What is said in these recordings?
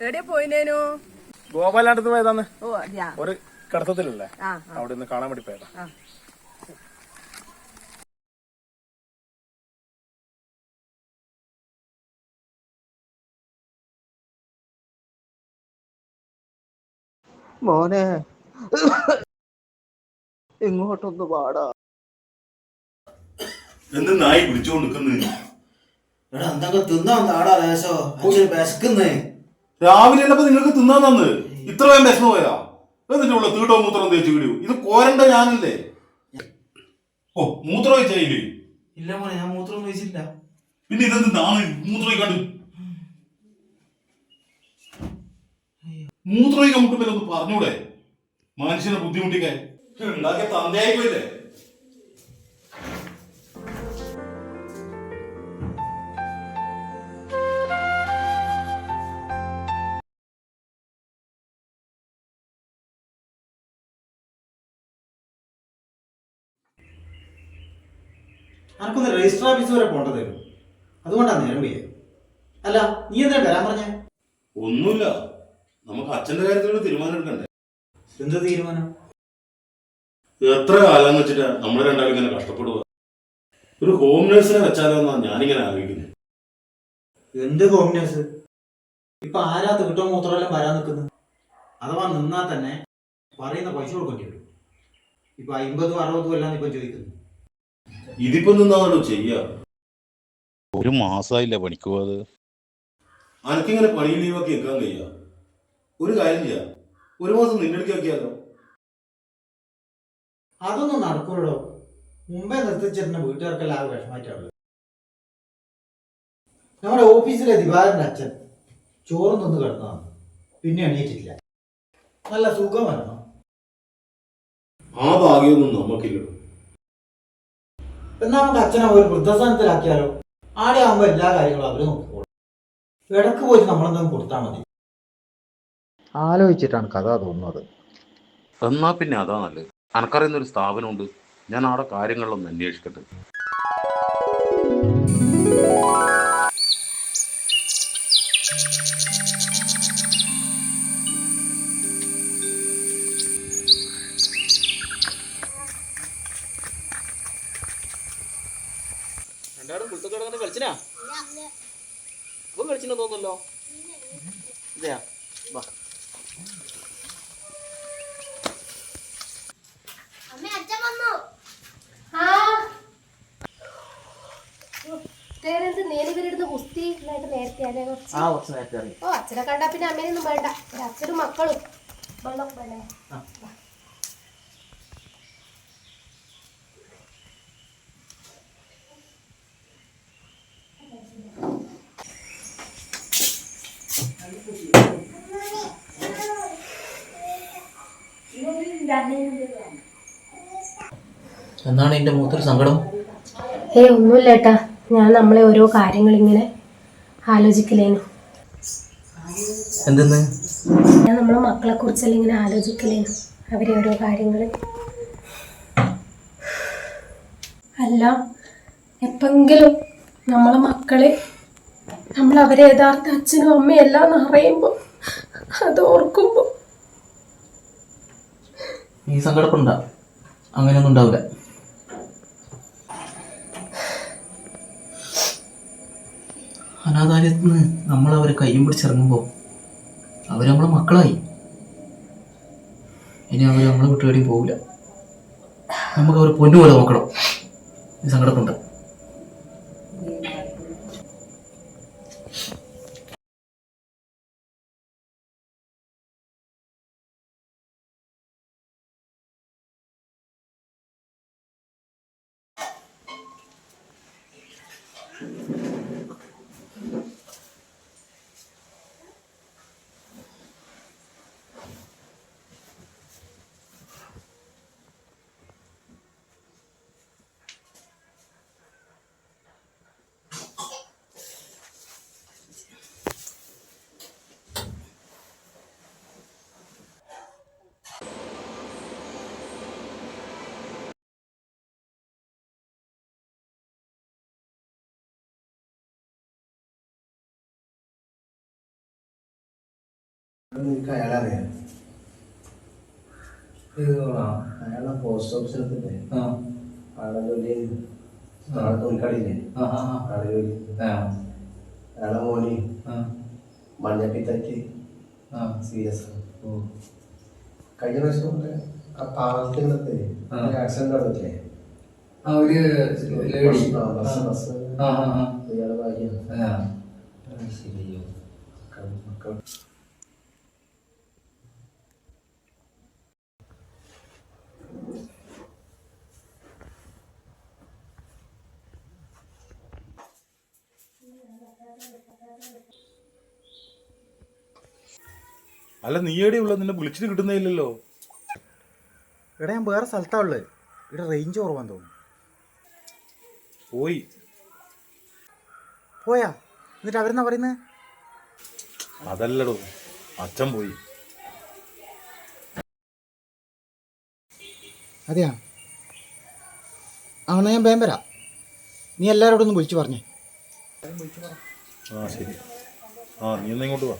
എവിടെ പോയിനേനു? ഗോപാലാണ്ടത്ത് പോയതാന്ന് ഓ അതെയാ. ഒരു കടത്തത്തിലല്ലേ? ആ അവിടെ നിന്ന് കാണാൻ വേണ്ടി പോയതാ. ആ. മോനെ ഇങ്ങോട്ടൊന്ന് പാടാ എന്ത് നായി വിളിച്ചോണ്ട് നിക്കുന്നു എടാ എന്തൊക്കെ തിന്നാ നാടാ ലേശോ? അച്ഛൻ വിശക്കുന്നേ. രാവിലെ ഉള്ളപ്പോ നിങ്ങൾക്ക് തിന്നാൻ തന്ന്. ഇത്ര വേഗം വിഷമം പോയാ എന്നിട്ട് ഉള്ള തീട്ടോ മൂത്രം തേച്ച് കിടിയോ ഇത് കോരണ്ട ഞാനല്ലേ? ഓ മൂത്രം വെച്ചായില്ലേ ഇല്ല മോനെ ഞാൻ മൂത്രം വെച്ചില്ല പിന്നെ ഇതെന്ത് നാണ്? മൂത്രം കണ്ടു മൂത്രം മുട്ടുമ്പോൾ ഒന്ന് പറഞ്ഞൂടെ? മനുഷ്യനെ ബുദ്ധിമുട്ടിക്കാൻ. ഉണ്ടാക്കിയ തന്തയായി പോയില്ലേ അനക്കൊന്ന് രജിസ്റ്റർ ഓഫീസ് വരെ പോണ്ടത് അതുകൊണ്ടാണ് നേരം പോയത് അല്ല നീ എന്താ വരാൻ പറഞ്ഞേ? ഒന്നുമില്ല. നമുക്ക് അച്ഛന്റെ കാര്യത്തിൽ തീരുമാനം എടുക്കണ്ടേ? എന്ത് തീരുമാനം? എത്ര കാലം എന്ന് വെച്ചിട്ട് നമ്മൾ രണ്ടാളും ഇങ്ങനെ കഷ്ടപ്പെടുക ഒരു ഹോം നേഴ്സിനെ വെച്ചാലോ എന്നാ ഞാനിങ്ങനെ ആലോചിക്കുന്നത്. എന്ത് ഹോം നേഴ്സ് ഇപ്പൊ ആരാ തീട്ടോ മൂത്രമെല്ലാം വരാൻ നിൽക്കുന്നു? അഥവാ നിന്നാ തന്നെ പറയുന്ന പൈസ കൊടുക്കേണ്ടി വരും. ഇപ്പൊ അമ്പതും അറുപതും എല്ലാം ഇപ്പൊ ചോദിക്കുന്നു. ഇതിപ്പോ നിന്നാണല്ലോ ചെയ്യാ? ഒരു മാസമായില്ല പണിക്ക് പോവാത് അനക്കിങ്ങനെ പണി ലീവാക്കി വെക്കാൻ കഴിയ ഒരു കാര്യം ചെയ്യാം. ഒരു മാസം നിന്റെ അടുക്കി ആക്കിയാലോ? അതൊന്നും നടക്കൂടോ മുമ്പേ നിർത്തിച്ചിരുന്ന വീട്ടുകാർക്കെല്ലാം ആ വിഷമായിട്ടുള്ളത് നമ്മുടെ ഓഫീസിലെ ദിവാകരന്റെ അച്ഛൻ ചോറ് നിന്ന് കിടന്നതാണ്. പിന്നെ എണീറ്റില്ല നല്ല സുഖമായിരുന്നു. ആ ഭാഗ്യമൊന്നും നമുക്കില്ല എന്നാ നമുക്ക് അച്ഛനെ ഒരു വൃദ്ധസ്ഥാനത്തിലാക്കിയാലോ ആടെ ആകുമ്പോൾ എല്ലാ കാര്യങ്ങളും അവർ നോക്കിക്കോളും. ഇടയ്ക്ക് പോയിട്ട് നമ്മളെന്തെങ്കിലും കൊടുത്താൽ മതി. ആലോചിച്ചിട്ടാണ് കഥ തോന്നുന്നത്. എന്നാ പിന്നെ അതാ നല്ലത്. അനക്കറിയുന്ന ഒരു സ്ഥാപനമുണ്ട്. ഞാൻ അവിടെ കാര്യങ്ങളിലൊന്ന് അന്വേഷിക്കട്ടെ. രണ്ടാളും കുളിത്തക്കടന്ന് കളിച്ചിനാ? ഇപ്പം കളിച്ചിന് തോന്നല്ലോ ഇതെയാ? വാ. അമ്മ അച്ഛൻ വന്നു. നേരത്തെ ഓ അച്ഛനെ കണ്ടാ പിന്നെ അമ്മേനൊന്നും വേണ്ട. അച്ഛനും മക്കളും വെള്ളം വേണ്ടേ എന്നാണ് എന്റെ മൂത്തൊരു സങ്കടം? ഏയ് ഒന്നുമില്ല ഏട്ടാ. ഞാൻ നമ്മളെ ഓരോ കാര്യങ്ങൾ ഇങ്ങനെ ആലോചിക്കലേനു. എന്തെന്ന്? ഞാൻ നമ്മളെ മക്കളെ കുറിച്ചെല്ലാം ഇങ്ങനെ ആലോചിക്കലേനു. അവരെ ഓരോ കാര്യങ്ങൾ അല്ല എപ്പെങ്കിലും നമ്മളെ മക്കളെ നമ്മൾ അവരെ യഥാർത്ഥ അച്ഛനും അമ്മയും എല്ലാം എന്ന് അറിയുമ്പോൾ അത് ഓർക്കുമ്പോൾ നീ സങ്കടപ്പെടണ്ട അങ്ങനെയൊന്നും ഉണ്ടാവില്ല അനാഥാലയത്തിൽ നിന്ന് നമ്മൾ അവരെ കയ്യും പിടിച്ചിറങ്ങുമ്പോൾ അവർ നമ്മളെ മക്കളായി. ഇനി അവർ നമ്മളെ വിട്ട് പോകില്ല നമുക്ക് അവർ പൊന്നുപോലെ നോക്കണം. ഈ സങ്കടപ്പെടണ്ട എനിക്ക് അയാളെ അറിയാം അയാളെ പോസ്റ്റ് ഓഫീസിലെത്തില്ലേ ആളെ ജോലി തുണിക്കടയില്ലേ ആളെ ജോലി അയാളെ മോന് സീരിയസ് കഴിഞ്ഞ പ്രാവശ്യം ആ പാലത്തിനകത്ത് ആക്സിഡന്റ് നടന്നില്ലേ ഒരു ആ, ബസ് ബസ് ആ ഇയാളെ ഭാര്യ ആ. ശരിയോ. മക്കൾ അല്ല നീ എവിടെ ഉള്ളത് നിന്നെ വിളിച്ചിട്ട് കിട്ടുന്നില്ലല്ലോ ഇവിടെ ഞാൻ വേറെ സ്ഥലത്താ ഉള്ളത് ഇവിടെ റേഞ്ച് കുറവാന്ന് തോന്നുന്നു. പോയി. പോയാ? എന്നിട്ട് അവരെന്നാ പറയുന്നത് അതല്ലടോ അച്ഛൻ പോയി. അതെയാ? അങ്ങനെ ഞാൻ വേഗം വരാം. നീ എല്ലാവരോടും ഒന്ന് വിളിച്ചു പറഞ്ഞേ. ആ ശരി. ആ നീ എന്നാ ഇങ്ങോട്ട് വാ.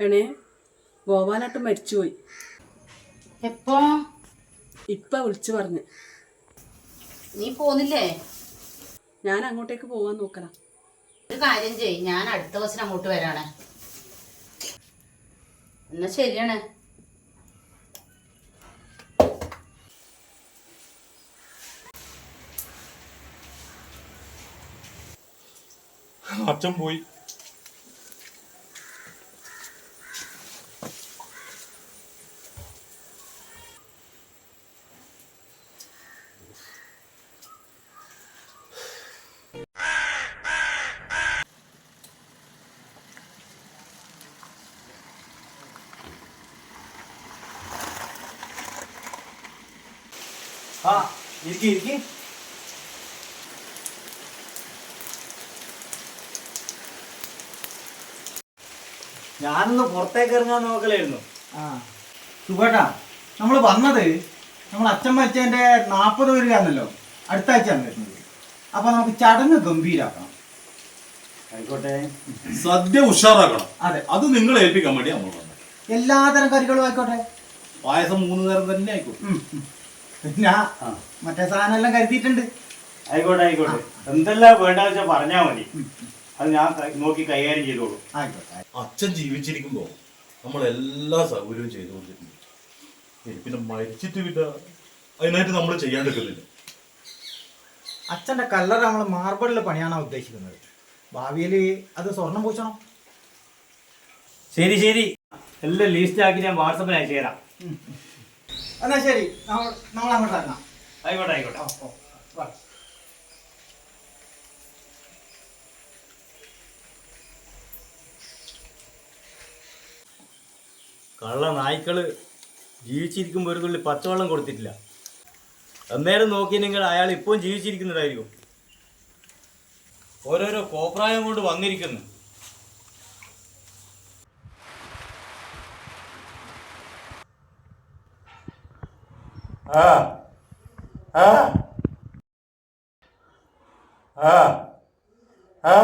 എണേ ഗോപാലാട്ടം മരിച്ചുപോയി. എപ്പോ? ഇപ്പ വിളിച്ചു പറഞ്ഞു. നീ പോന്നില്ലേ? ഞാൻ അങ്ങോട്ടേക്ക് പോവാൻ നോക്കണം. ഒരു കാര്യം ചെയ് ഞാൻ അടുത്ത ബസ്സിന് അങ്ങോട്ട് വരാണ്. എന്നാ ശരിയാണ്. അച്ഛൻ പോയി. ആ ഇരിക്കി ഇരിക്കി. ഞാനൊന്ന് പുറത്തേക്ക് ഇറങ്ങാൻ നോക്കലായിരുന്നു. ആ. സുഖേട്ടാ. നമ്മൾ വന്നത് നമ്മൾ അച്ഛൻ അച്ഛന്റെ നാൽപ്പത് വരികയാണല്ലോ അടുത്ത ആഴ്ചയാണ് വരുന്നത്. അപ്പൊ നമുക്ക് ചടങ്ങ് ഗംഭീരാക്കണം. ആയിക്കോട്ടെ. സദ്യ ഉഷാറാക്കണം. അതെ. അത് നിങ്ങൾ ഏൽപ്പിക്കാൻ വേണ്ടി നമ്മൾ വന്നത്. എല്ലാതരം കറികളും ആയിക്കോട്ടെ. പായസം മൂന്ന് നേരം തന്നെ ആയിക്കോട്ടെ. പിന്നെ മറ്റേ സാധനം എല്ലാം കരുതിയിട്ടുണ്ട്. ആയിക്കോട്ടെ ആയിക്കോട്ടെ. എന്തെല്ലാം വേണ്ടെന്ന് വെച്ചാൽ പറഞ്ഞാൽ മതി. അത് ഞാൻ നോക്കി കൈകാര്യം ചെയ്തോളൂ. ആയിക്കോട്ടെ അച്ഛൻ ജീവിച്ചിരിക്കുമ്പോ നമ്മൾ എല്ലാ സൗകര്യവും ചെയ്തു കൊടുത്തിട്ടുണ്ട് പിന്നെ മരിച്ചിട്ട് പിന്നെ അതിനായിട്ട് നമ്മൾ ചെയ്യാണ്ടിരിക്കുന്നില്ല. അച്ഛന്റെ കല്ലറ നമ്മൾ മാർബിളിൽ പണിയാണോ ഉദ്ദേശിക്കുന്നത്? ഭാവിയിൽ അത് സ്വർണം പൂശണം? ശരി ശരി. എല്ലാം ലിസ്റ്റ് ആക്കി ഞാൻ വാട്സപ്പിൽ അയച്ചു തരാം. എന്നാ ശരി നമ്മൾ നമ്മൾ അങ്ങോട്ട് ഇറങ്ങാം ആയിക്കോട്ടെ ആയിക്കോട്ടെ. ഓ, വാ. കള്ള നായ്ക്കൾ ജീവിച്ചിരിക്കുമ്പോൾ ഒരു തുള്ളി പച്ചവെള്ളം കൊടുത്തിട്ടില്ല. അന്നേരം നിങ്ങൾ അയാൾ ഇപ്പോഴും ജീവിച്ചിരിക്കുന്നുണ്ടായിരിക്കും ഓരോരോ കോപ്രായം കൊണ്ട് വന്നിരിക്കുന്നു. ആ ആ ആ ആ